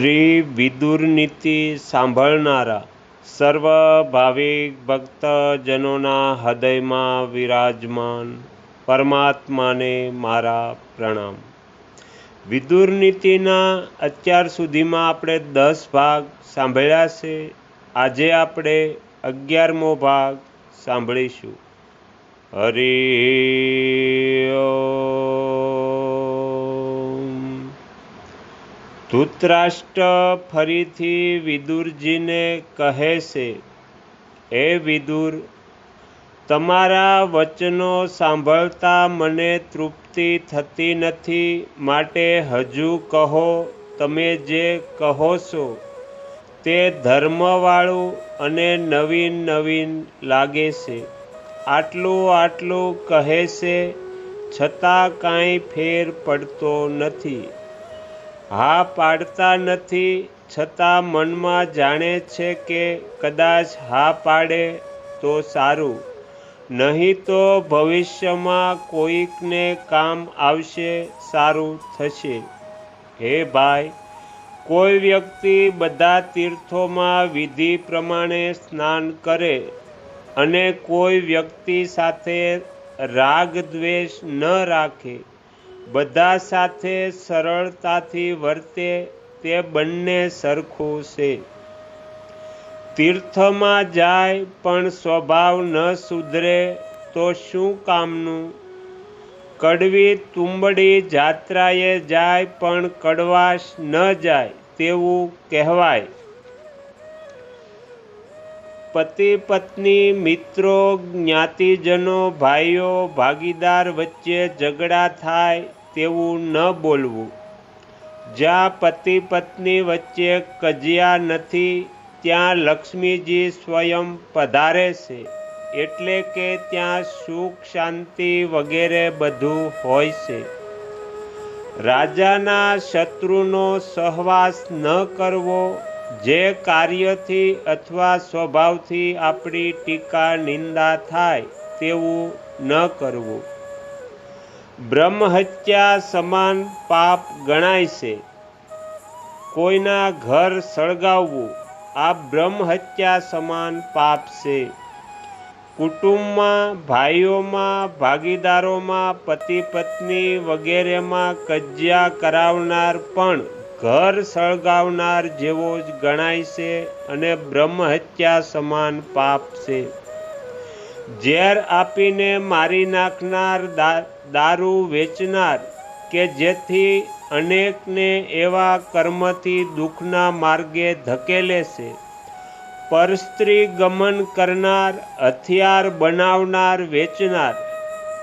શ્રી વિદુરનીતિ સાંભળનારા સર્વ ભાવિક ભક્તજનોના હૃદયમાં વિરાજમાન પરમાત્માને મારા પ્રણામ. વિદુરનીતિના અત્યાર સુધીમાં આપણે દસ ભાગ સાંભળ્યા છે. આજે આપણે અગિયારમો ભાગ સાંભળીશું. હરિ ધૃતરાષ્ટ્ર ફરીથી વિદુરજીને કહે છે, હે વિદુર, તમારા વચનો સાંભળતા મને તૃપ્તિ થતી નથી. માટે હજુ કહો, તમે જે કહો છો, તે ધર્મવાળું અને નવીન નવીન લાગે છે. આટલું આટલું કહે છે, છતાં કાંઈ ફેર પડતો નથી. હા પાડતા નથી, છતાં મનમાં જાણે છે કે કદાચ હા પાડે તો સારું. નહીં તો ભવિષ્યમાં કોઈકને કામ આવશે, સારું થશે. હે ભાઈ, કોઈ વ્યક્તિ બધા તીર્થોમાં વિધિ પ્રમાણે સ્નાન કરે અને કોઈ વ્યક્તિ સાથે રાગ દ્વેષ ન રાખે બધા સાથે સરળતાથી વર્તે તે બંને સરખું છે. તીર્થમાં જાય પણ સ્વભાવ ન સુધરે તો શું કામનું? કડવી તુંબડી જાત્રાએ જાય પણ કડવાશ ન જાય તેવું કહેવાય. પતિ પત્ની, મિત્રો, જ્ઞાતિજનો, ભાઈઓ, ભાગીદાર વચ્ચે ઝઘડા થાય તેવું ન બોલવું. જ્યાં પતિ પત્ની વચ્ચે કજિયા નથી, ત્યાં લક્ષ્મીજી સ્વયં પધારે છે. એટલે કે ત્યાં સુખ, શાંતિ વગેરે બધું હોય છે. રાજાના શત્રુનો સહવાસ ન કરવો, જે કાર્યથી અથવા સ્વભાવથી આપણી ટીકા, નિંદા થાય, તેવું ન કરવું. બ્રહ્મહત્યા સમાન પાપ ગણાય છે. કોઈના ઘર સળગાવવું આ બ્રહ્મહત્યા સમાન પાપ છે. કુટુંબમાં, ભાઈઓમાં, ભાગીદારોમાં પતિ પત્ની વગેરેમાં કજિયા કરાવનાર પણ ઘર સળગાવનાર જેવો જ ગણાય છે અને બ્રહ્મહત્યા સમાન પાપ છે. ઝેર આપીને મારી નાખનાર દારૂ વેચનાર કે જેથી અનેકને એવા કર્મથી દુઃખના માર્ગે ધકેલે છે. પરસ્ત્રી ગમન કરનાર, હથિયાર બનાવનાર, વેચનાર,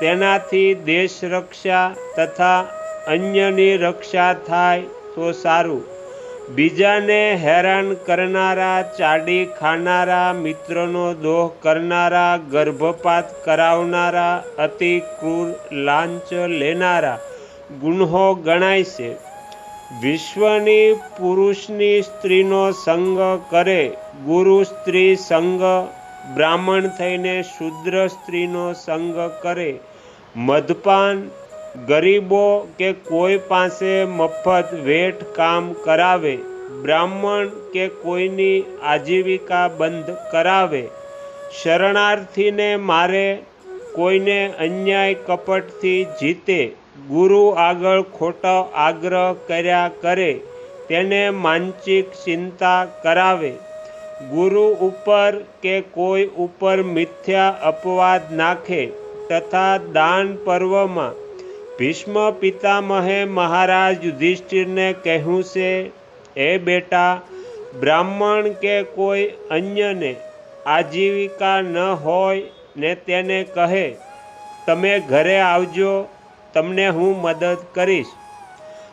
તેનાથી દેશ રક્ષા તથા અન્યની રક્ષા થાય તો સારું. બીજાને હેરાન કરનારા, ચાડી ખાનારા, મિત્રનો દોહ કરનારા, ગર્ભપાત કરાવનારા, અતિ ક્રૂર લાંચ લેનારા ગુન્હો ગણાય છે. વિશ્વની પુરુષની સ્ત્રીનો સંગ કરે, ગુરુ સ્ત્રી સંગ, બ્રાહ્મણ થઈને શુદ્ર સ્ત્રીનો સંગ કરે. મદપાન ગરીબો કે કોઈ પાસે મફત વેઠ કામ કરાવે, બ્રાહ્મણ કે કોઈની આજીવિકા બંધ કરાવે, શરણાર્થીને મારે કોઈને અન્યાય કપટથી જીતે, ગુરુ આગળ ખોટો આગ્રહ કર્યા કરે, તેને માનસિક ચિંતા કરાવે, ગુરુ ઉપર કે કોઈ ઉપર મિથ્યા અપવાદ નાખે, તથા દાન પર્વમાં ભીષ્મ પિતામહે મહારાજ યુધિષ્ઠિરને કહ્યું છે એ બેટા, બ્રાહ્મણ કે કોઈ અન્યને આજીવિકા ન હોય ને તેને કહે, તમે ઘરે આવજો, તમને હું મદદ કરીશ.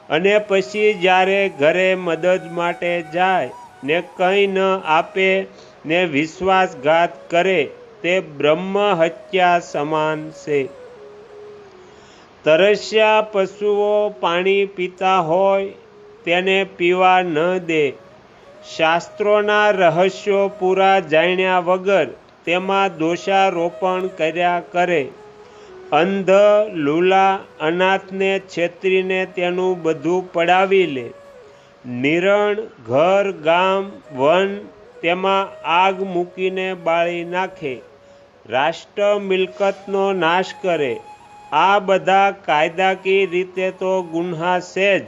અને પછી જ્યારે ઘરે મદદ માટે જાય ને કંઈ ન આપે ને વિશ્વાસઘાત કરે, તે બ્રહ્મ હત્યા સમાન છે. તરસ્યા પશુઓ પાણી પીતા હોય, તેને પીવા ન દે. શાસ્ત્રોના રહસ્યો પૂરા જાણ્યા વગર તેમાં દોષારોપણ કર્યા કરે. અંધ, લૂલા, અનાથને છેતરીને તેનું બધું પડાવી લે. નિરણ, ઘર, ગામ, વન તેમાં આગ મૂકીને બાળી નાખે. રાષ્ટ્ર મિલકતનો નાશ કરે. આ બધા કાયદાકીય રીતે તો ગુન્હા છે જ.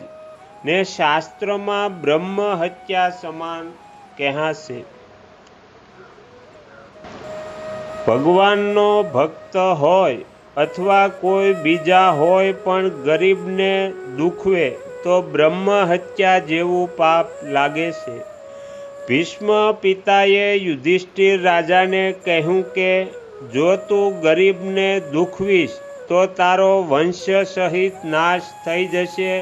ને શાસ્ત્રમાં બ્રહ્મ હત્યા સમાન કહેશે ભગવાનનો ભક્ત હોય અથવા કોઈ બીજા હોય પણ ગરીબને દુખવે તો બ્રહ્મ હત્યા જેવું પાપ લાગે છે. ભીષ્મ પિતાએ યુધિષ્ઠિર રાજાને કહ્યું કે, જો તું ગરીબને દુખવીશ તો તારો વંશ સહિત નાશ થઈ જશે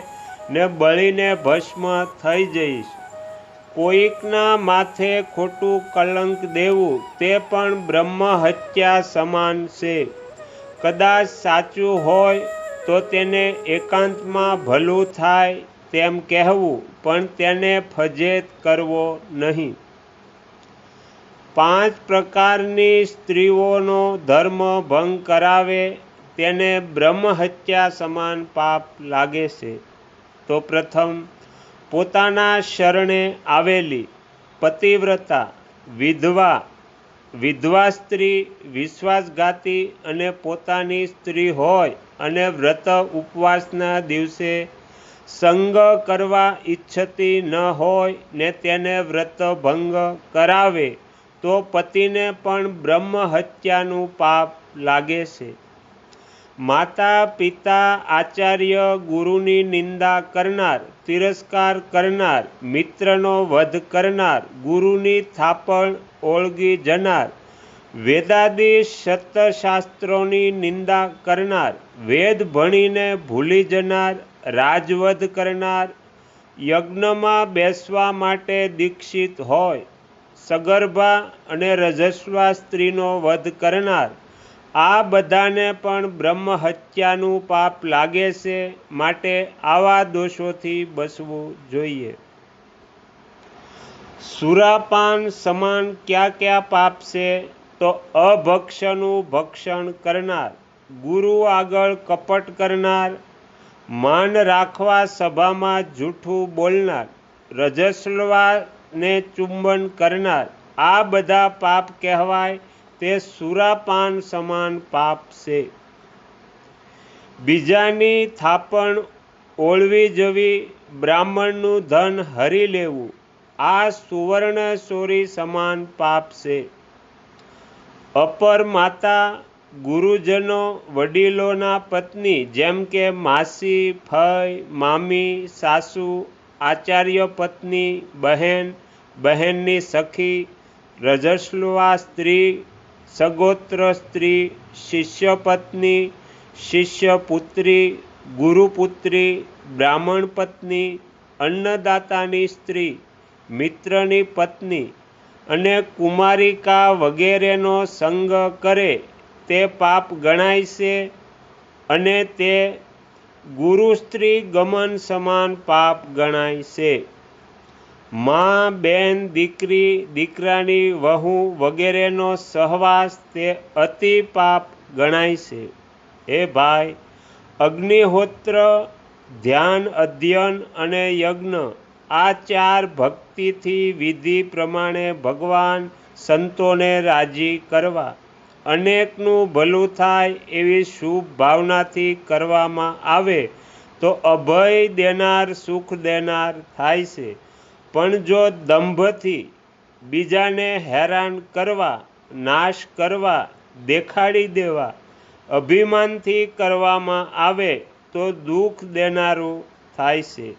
ને બળીને ભસ્મ થઈ જઈશ. કોઈકના માથે ખોટું કલંક દેવું તે પણ બ્રહ્મ હત્યા સમાન છે. કદાચ સાચું હોય તો તેને એકાંતમાં ભલું થાય તેમ કહેવું, પણ તેને ફજેત કરવો નહીં. પાંચ પ્રકારની સ્ત્રીઓનો ધર્મ ભંગ કરાવે તેને બ્રહ્મ હત્યા સમાન પાપ લાગે છે. તો પ્રથમ, પોતાના શરણે આવેલી પતિવ્રતા, વિધવા વિધવા સ્ત્રી વિશ્વાસઘાતી અને પોતાની સ્ત્રી હોય અને વ્રત ઉપવાસના દિવસે સંગ કરવા ઈચ્છતી ન હોય ને તેને વ્રત ભંગ કરાવે, તો પતિને પણ બ્રહ્મ હત્યાનું પાપ લાગે છે. માતા, પિતા, આચાર્ય, ગુરુની નિંદા કરનાર, તિરસ્કાર કરનાર, મિત્રનો વધ કરનાર, ગુરુની થાપણ ઓળગી જનાર વેદાદી શતશાસ્ત્રોની નિંદા કરનાર, વેદ ભણીને ભૂલી જનાર, રાજવધ કરનાર, યજ્ઞમાં બેસવા માટે દીક્ષિત હોય, સગર્ભા અને રજસ્વા સ્ત્રીનો વધ કરનાર આ બધાને પણ બ્રહ્મ હત્યાનું પાપ લાગે છે માટે આવા દોષોથી બચવું જોઈએ. સુરાપાન સમાન ક્યાં ક્યાં પાપ છે? તો અભક્ષનું ભક્ષણ કરનાર, ગુરુ આગળ કપટ કરનાર, માન રાખવા સભામાં જૂઠું બોલનાર રજસ્લવાને ચુંબન કરનાર, આ બધા પાપ કહેવાય તે સુરાપાન સમાન પાપ છે. બીજાની થાપણ ઓળવી જવી, બ્રાહ્મણનું ધન હરી લેવું, આ સુવર્ણ ચોરી સમાન પાપ છે. અપર માતા, ગુરુજનો, વડીલોના પત્ની, જેમ કે માસી ફઈ મામી, સાસુ, આચાર્ય પત્ની, બહેન, બહેનની સખી રજસ્લુવા સ્ત્રી સગોત્ર સ્ત્રી શિષ્ય પત્ની શિષ્ય પુત્રી ગુરુપુત્રી બ્રાહ્મણ પત્ની અન્નદાતાની સ્ત્રી, મિત્રની પત્ની અને કુમારિકા વગેરેનો સંગ કરે તે પાપ ગણાય છે અને તે ગુરુ સ્ત્રી ગમન સમાન પાપ ગણાય છે. મા, બેન, દીકરી, દીકરાની વહુ વગેરેનો સહવાસ તે અતિ પાપ ગણાય છે. હે ભાઈ, અગ્નિહોત્ર, ધ્યાન અધ્યયન અને યજ્ઞ આ ચાર ભક્તિથી વિધિ પ્રમાણે ભગવાન સંતોને રાજી કરવા. અનેકનું ભલું થાય એવી શુભ ભાવનાથી કરવામાં આવે તો અભય દેનાર, સુખ દેનાર થાય છે. પણ જો દંભથી બીજાને હેરાન કરવા, નાશ કરવા, દેખાડી દેવા, અભિમાનથી કરવામાં આવે, તો દુઃખ દેનારું થાય છે.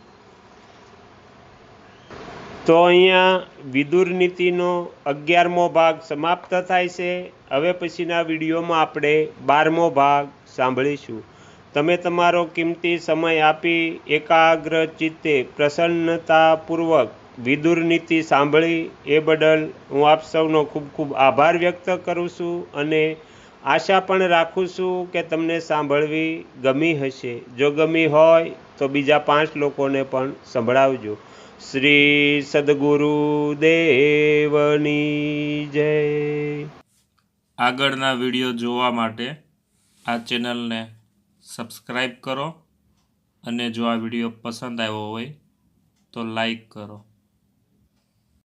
તો અહીંયા વિદુર નીતિનો અગિયારમો ભાગ સમાપ્ત થાય છે. હવે પછીના વિડીયોમાં આપણે બારમો ભાગ સાંભળીશું. તમે તમારો કિંમતી સમય આપી એકાગ્ર ચિત્તે પ્રસન્નતાપૂર્વક વિદુર નીતિ સાંભળી એ બદલ હું આપ સૌનો ખૂબ ખૂબ આભાર વ્યક્ત કરું છું અને આશા પણ રાખું છું કે તમને સાંભળવી ગમી હશે. જો ગમી હોય તો બીજા પાંચ લોકોને પણ સંભળાવજો. શ્રી સદગુરુ દેવની જય. આગળના વીડિયો જોવા માટે આ ચેનલને સબસ્ક્રાઈબ કરો અને જો આ વીડિયો પસંદ આવ્યો હોય તો લાઈક કરો.